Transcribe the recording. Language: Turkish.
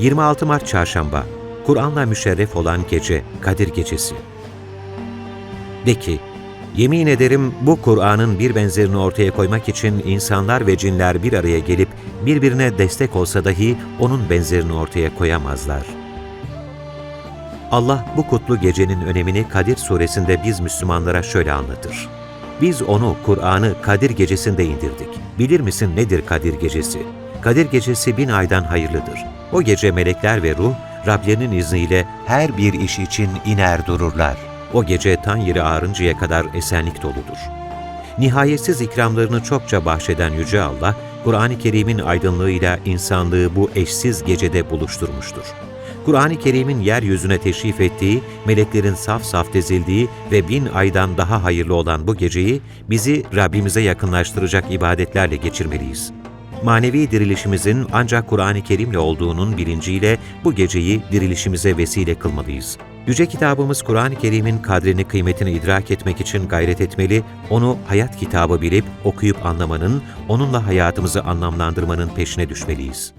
26 Mart Çarşamba Kur'an'la müşerref olan gece, Kadir Gecesi. De ki, yemin ederim bu Kur'an'ın bir benzerini ortaya koymak için insanlar ve cinler bir araya gelip birbirine destek olsa dahi onun benzerini ortaya koyamazlar. Allah bu kutlu gecenin önemini Kadir suresinde biz Müslümanlara şöyle anlatır. Biz onu, Kur'an'ı Kadir gecesinde indirdik. Bilir misin nedir Kadir gecesi? Kadir gecesi bin aydan hayırlıdır. O gece melekler ve ruh, Rablerinin izniyle her bir iş için iner dururlar. O gece tan yeri ağrıncaya kadar esenlik doludur. Nihayetsiz ikramlarını çokça bahşeden Yüce Allah, Kur'an-ı Kerim'in aydınlığıyla insanlığı bu eşsiz gecede buluşturmuştur. Kur'an-ı Kerim'in yeryüzüne teşrif ettiği, meleklerin saf saf dizildiği ve bin aydan daha hayırlı olan bu geceyi bizi Rabbimize yakınlaştıracak ibadetlerle geçirmeliyiz. Manevi dirilişimizin ancak Kur'an-ı Kerim'le olduğunun bilinciyle bu geceyi dirilişimize vesile kılmalıyız. Yüce kitabımız Kur'an-ı Kerim'in kadrini, kıymetini idrak etmek için gayret etmeli, onu hayat kitabı bilip okuyup anlamanın, onunla hayatımızı anlamlandırmanın peşine düşmeliyiz.